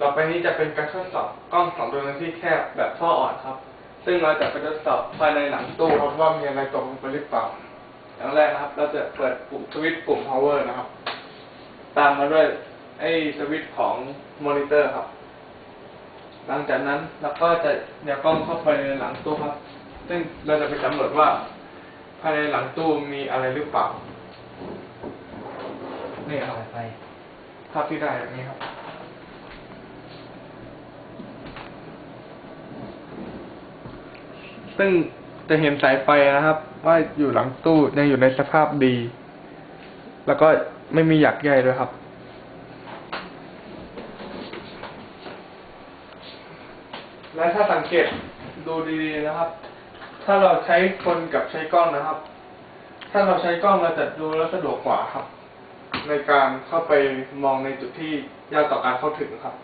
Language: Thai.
ต่อไปนี้จะเป็นการทดสอบกล้องสองตัวในที่แคบแบบท่ออ่อนครับ ซึ่งเราจะไปทดสอบภายในหลังตู้ครับว่ามีอะไรตกลงไปหรือเปล่าอย่างแรกนะครับ เราจะเปิดปุ่มสวิตช์ปุ่ม power นะครับ ตามมาด้วยไอ้สวิตช์ของมอนิเตอร์ครับ หลังจากนั้นเราก็จะเดี๋ยวกล้องเข้าไปในหลังตู้ครับ ซึ่งเราจะไปสำรวจว่า ภายในหลังตู้มีอะไรหรือเปล่านี่ครับไปภาพที่ได้แบบนี้ครับ ซึ่งจะเห็นสายไฟนะครับ ว่าอยู่หลังตู้ยังอยู่ในสภาพดี แล้วก็ไม่มีหยักใยด้วยครับ และถ้าสังเกตดูดีๆนะครับ ถ้าเราใช้คนกับใช้กล้องนะครับ ถ้าเราใช้กล้องเราจะดูแล้วสะดวกกว่าครับ ในการเข้าไปมองในจุดที่ยากต่อการเข้าถึงครับ